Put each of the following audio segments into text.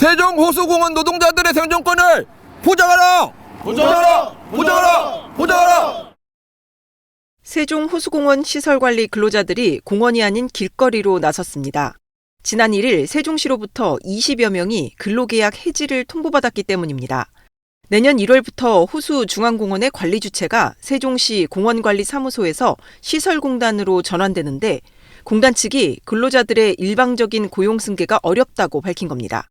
세종 호수공원 노동자들의 생존권을 보장하라! 보장하라! 보장하라! 보장하라! 세종 호수공원 시설관리 근로자들이 공원이 아닌 길거리로 나섰습니다. 지난 1일 세종시로부터 20여 명이 근로계약 해지를 통보받았기 때문입니다. 내년 1월부터 호수 중앙공원의 관리 주체가 세종시 공원관리사무소에서 시설공단으로 전환되는데 공단 측이 근로자들의 일방적인 고용 승계가 어렵다고 밝힌 겁니다.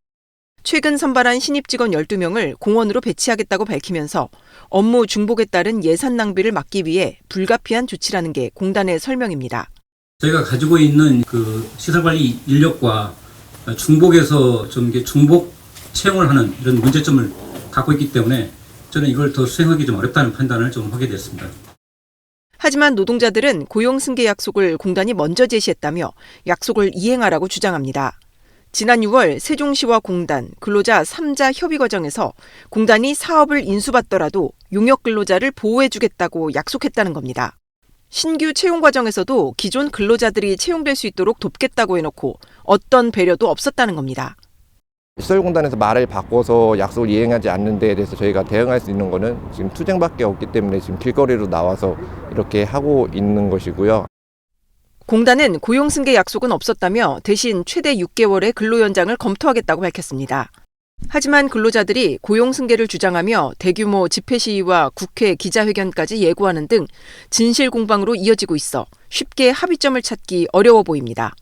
최근 선발한 신입 직원 12명을 공원으로 배치하겠다고 밝히면서 업무 중복에 따른 예산 낭비를 막기 위해 불가피한 조치라는 게 공단의 설명입니다. 저희가 가지고 있는 그 시설 관리 인력과 중복에서 좀 이게 중복 채용을 하는 이런 문제점을 갖고 있기 때문에 저는 이걸 더 수행하기 좀 어렵다는 판단을 좀 하게 됐습니다. 하지만 노동자들은 고용 승계 약속을 공단이 먼저 제시했다며 약속을 이행하라고 주장합니다. 지난 6월 세종시와 공단, 근로자 3자 협의 과정에서 공단이 사업을 인수받더라도 용역 근로자를 보호해주겠다고 약속했다는 겁니다. 신규 채용 과정에서도 기존 근로자들이 채용될 수 있도록 돕겠다고 해놓고 어떤 배려도 없었다는 겁니다. 시설공단에서 말을 바꿔서 약속을 이행하지 않는 데에 대해서 저희가 대응할 수 있는 거는 지금 투쟁밖에 없기 때문에 지금 길거리로 나와서 이렇게 하고 있는 것이고요. 공단은 고용 승계 약속은 없었다며 대신 최대 6개월의 근로 연장을 검토하겠다고 밝혔습니다. 하지만 근로자들이 고용 승계를 주장하며 대규모 집회 시위와 국회 기자회견까지 예고하는 등 진실 공방으로 이어지고 있어 쉽게 합의점을 찾기 어려워 보입니다.